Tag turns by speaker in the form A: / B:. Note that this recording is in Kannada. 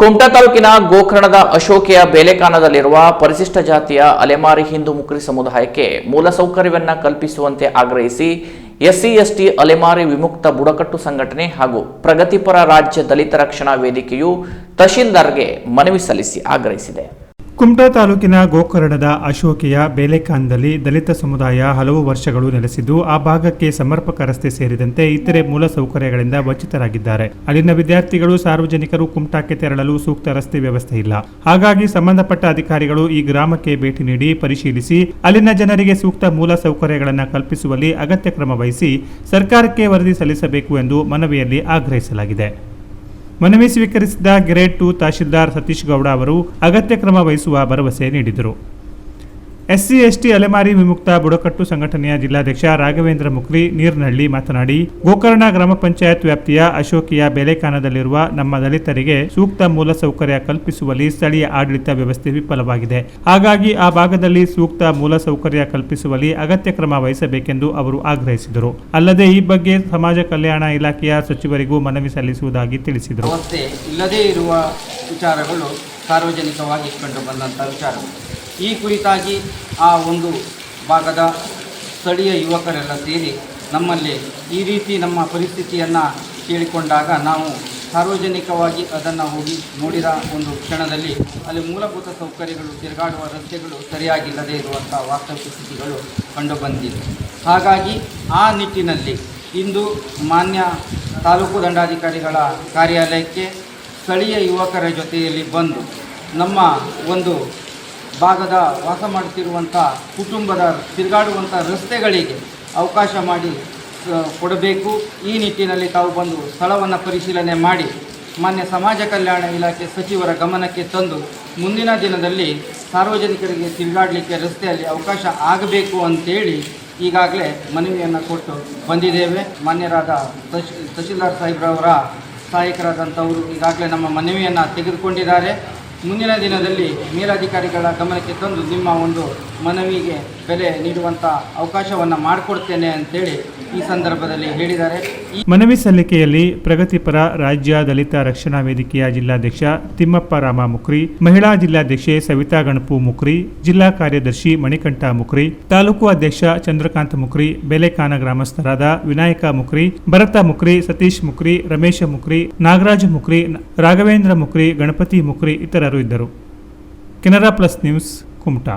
A: ಕುಮಟಾ ತಾಲೂಕಿನ ಗೋಕರ್ಣದ ಅಶೋಕೆಯ ಬೇಲೆಕಾನದಲ್ಲಿರುವ ಪರಿಶಿಷ್ಟ ಜಾತಿಯ ಅಲೆಮಾರಿ ಹಿಂದೂ ಮುಕ್ರಿ ಸಮುದಾಯಕ್ಕೆ ಮೂಲಸೌಕರ್ಯವನ್ನ ಕಲ್ಪಿಸುವಂತೆ ಆಗ್ರಹಿಸಿ ಎಸ್ಸಿ, ಎಸ್ಟಿ ಅಲೆಮಾರಿ ವಿಮುಕ್ತ ಬುಡಕಟ್ಟು ಸಂಘಟನೆ ಹಾಗೂ ಪ್ರಗತಿಪರ ರಾಜ್ಯ ದಲಿತ ರಕ್ಷಣಾ ವೇದಿಕೆಯು ತಹಶೀಲ್ದಾರ್ಗೆ ಮನವಿ ಸಲ್ಲಿಸಿ ಆಗ್ರಹಿಸಿದೆ.
B: ಕುಮಟಾ ತಾಲೂಕಿನ ಗೋಕರ್ಣದ ಅಶೋಕೆಯ ಬೇಲೆಕಾನ್ದಲ್ಲಿ ದಲಿತ ಸಮುದಾಯ ಹಲವು ವರ್ಷಗಳು ನೆಲೆಸಿದ್ದು, ಆ ಭಾಗಕ್ಕೆ ಸಮರ್ಪಕ ರಸ್ತೆ ಸೇರಿದಂತೆ ಇತರೆ ಮೂಲ ಸೌಕರ್ಯಗಳಿಂದ ವಂಚಿತರಾಗಿದ್ದಾರೆ. ಅಲ್ಲಿನ ವಿದ್ಯಾರ್ಥಿಗಳು, ಸಾರ್ವಜನಿಕರು ಕುಮಟಾಕ್ಕೆ ತೆರಳಲು ಸೂಕ್ತ ರಸ್ತೆ ವ್ಯವಸ್ಥೆ ಇಲ್ಲ. ಹಾಗಾಗಿ ಸಂಬಂಧಪಟ್ಟ ಅಧಿಕಾರಿಗಳು ಈ ಗ್ರಾಮಕ್ಕೆ ಭೇಟಿ ನೀಡಿ ಪರಿಶೀಲಿಸಿ, ಅಲ್ಲಿನ ಜನರಿಗೆ ಸೂಕ್ತ ಮೂಲ ಸೌಕರ್ಯಗಳನ್ನು ಕಲ್ಪಿಸುವಲ್ಲಿ ಅಗತ್ಯ ಕ್ರಮ ವಹಿಸಿ ಸರ್ಕಾರಕ್ಕೆ ವರದಿ ಸಲ್ಲಿಸಬೇಕು ಎಂದು ಮನವಿಯಲ್ಲಿ ಆಗ್ರಹಿಸಲಾಗಿದೆ. ಮನವಿ ಸ್ವೀಕರಿಸಿದ ಗ್ರೇಡ್ ಟು ತಹಶೀಲ್ದಾರ್ ಸತೀಶ್ ಗೌಡ ಅವರು ಅಗತ್ಯ ಕ್ರಮ ವಹಿಸುವ ಭರವಸೆ ನೀಡಿದರು. ಎಸ್ಸಿ, ಎಸ್ಟಿ, ಅಲೆಮಾರಿ ವಿಮುಕ್ತ ಬುಡಕಟ್ಟು ಸಂಘಟನೆಯ ಜಿಲ್ಲಾಧ್ಯಕ್ಷ ರಾಘವೇಂದ್ರ ಮುಕ್ರಿ ನೀರ್ನಹಳ್ಳಿ ಮಾತನಾಡಿ, ಗೋಕರ್ಣ ಗ್ರಾಮ ಪಂಚಾಯತ್ ವ್ಯಾಪ್ತಿಯ ಅಶೋಕಿಯ ಬೇಲೆಕಾನದಲ್ಲಿರುವ ನಮ್ಮ ದಲಿತರಿಗೆ ಸೂಕ್ತ ಮೂಲಸೌಕರ್ಯ ಕಲ್ಪಿಸುವಲ್ಲಿ ಸ್ಥಳೀಯ ಆಡಳಿತ ವ್ಯವಸ್ಥೆ ವಿಫಲವಾಗಿದೆ. ಹಾಗಾಗಿ ಆ ಭಾಗದಲ್ಲಿ ಸೂಕ್ತ ಮೂಲಸೌಕರ್ಯ ಕಲ್ಪಿಸುವಲ್ಲಿ ಅಗತ್ಯ ಕ್ರಮ ವಹಿಸಬೇಕೆಂದು ಅವರು ಆಗ್ರಹಿಸಿದರು. ಅಲ್ಲದೆ ಈ ಬಗ್ಗೆ ಸಮಾಜ ಕಲ್ಯಾಣ ಇಲಾಖೆಯ ಸಚಿವರಿಗೂ ಮನವಿ ಸಲ್ಲಿಸುವುದಾಗಿ ತಿಳಿಸಿದರು.
C: ಇಲ್ಲದೇ ಇರುವ ವಿಚಾರಗಳು ಸಾರ್ವಜನಿಕವಾಗಿ ಕಂಡುಬಂದಂಥ ವಿಚಾರಗಳು. ಈ ಕುರಿತಾಗಿ ಆ ಒಂದು ಭಾಗದ ಸ್ಥಳೀಯ ಯುವಕರೆಲ್ಲ ಸೇರಿ ನಮ್ಮಲ್ಲಿ ಈ ರೀತಿ ನಮ್ಮ ಪರಿಸ್ಥಿತಿಯನ್ನು ಕೇಳಿಕೊಂಡಾಗ ನಾವು ಸಾರ್ವಜನಿಕವಾಗಿ ಅದನ್ನು ಹೋಗಿ ನೋಡಿದ ಒಂದು ಕ್ಷಣದಲ್ಲಿ ಅಲ್ಲಿ ಮೂಲಭೂತ ಸೌಕರ್ಯಗಳು, ತಿರುಗಾಡುವ ರಸ್ತೆಗಳು ಸರಿಯಾಗಿಲ್ಲದೇ ಇರುವಂಥ ವಾಸ್ತವಿಕ ಸ್ಥಿತಿಗಳು ಕಂಡುಬಂದಿದೆ ಹಾಗಾಗಿ ಆ ನಿಟ್ಟಿನಲ್ಲಿ ಇಂದು ಮಾನ್ಯ ತಾಲೂಕು ದಂಡಾಧಿಕಾರಿಗಳ ಕಾರ್ಯಾಲಯಕ್ಕೆ ಸ್ಥಳೀಯ ಯುವಕರ ಜೊತೆಯಲ್ಲಿ ಬಂದು ನಮ್ಮ ಒಂದು ಭಾಗದ ವಾಸ ಮಾಡುತ್ತಿರುವಂಥ ಕುಟುಂಬದ ತಿರುಗಾಡುವಂಥ ರಸ್ತೆಗಳಿಗೆ ಅವಕಾಶ ಮಾಡಿ ಕೊಡಬೇಕು. ಈ ನಿಟ್ಟಿನಲ್ಲಿ ತಾವು ಬಂದು ಸ್ಥಳವನ್ನು ಪರಿಶೀಲನೆ ಮಾಡಿ, ಮಾನ್ಯ ಸಮಾಜ ಕಲ್ಯಾಣ ಇಲಾಖೆ ಸಚಿವರ ಗಮನಕ್ಕೆ ತಂದು ಮುಂದಿನ ದಿನದಲ್ಲಿ ಸಾರ್ವಜನಿಕರಿಗೆ ತಿರುಗಾಡಲಿಕ್ಕೆ ರಸ್ತೆಯಲ್ಲಿ ಅವಕಾಶ ಆಗಬೇಕು ಅಂತೇಳಿ ಈಗಾಗಲೇ ಮನವಿಯನ್ನು ಕೊಟ್ಟು ಬಂದಿದ್ದೇವೆ. ಮಾನ್ಯರಾದ ತಹಶ್ ತಹಶೀಲ್ದಾರ್ ಸಾಹೇಬ್ರವರ ಸಹಾಯಕರಾದಂಥವರು ಈಗಾಗಲೇ ನಮ್ಮ ಮನವಿಯನ್ನು ತೆಗೆದುಕೊಂಡಿದ್ದಾರೆ. ಮುಂದಿನ ದಿನದಲ್ಲಿ ಮೇಲಾಧಿಕಾರಿಗಳ ಗಮನಕ್ಕೆ ತಂದು ನಿಮ್ಮ ಒಂದು ಮನವಿಗೆ ಬೆಲೆ ನೀಡುವಂಥ ಅವಕಾಶವನ್ನು ಮಾಡಿಕೊಡ್ತೇನೆ ಅಂತೇಳಿ ಈ ಸಂದರ್ಭದಲ್ಲಿ ಹೇಳಿದ್ದಾರೆ.
B: ಮನವಿ ಸಲ್ಲಿಕೆಯಲ್ಲಿ ಪ್ರಗತಿಪರ ರಾಜ್ಯ ದಲಿತ ರಕ್ಷಣಾ ವೇದಿಕೆಯ ಜಿಲ್ಲಾಧ್ಯಕ್ಷ ತಿಮ್ಮಪ್ಪ ರಾಮ ಮುಖ್ರಿ ಮಹಿಳಾ ಜಿಲ್ಲಾಧ್ಯಕ್ಷೆ ಸವಿತಾ ಗಣಪು ಮುಕ್ರಿ, ಜಿಲ್ಲಾ ಕಾರ್ಯದರ್ಶಿ ಮಣಿಕಂಠ ಮುಕ್ರಿ, ತಾಲೂಕು ಅಧ್ಯಕ್ಷ ಚಂದ್ರಕಾಂತ ಮುಕ್ರಿ, ಬೆಲೆಕಾನ ಗ್ರಾಮಸ್ಥರಾದ ವಿನಾಯಕ ಮುಕ್ರಿ, ಭರತ ಮುಕ್ರಿ, ಸತೀಶ್ ಮುಕ್ರಿ, ರಮೇಶ ಮುಕ್ರಿ, ನಾಗರಾಜ ಮುಕ್ರಿ ರಾಘವೇಂದ್ರ ಮುಕ್ರಿ, ಗಣಪತಿ ಮುಕ್ರಿ ಇತರರು ಇದ್ದರು. Canara plus news Kumta.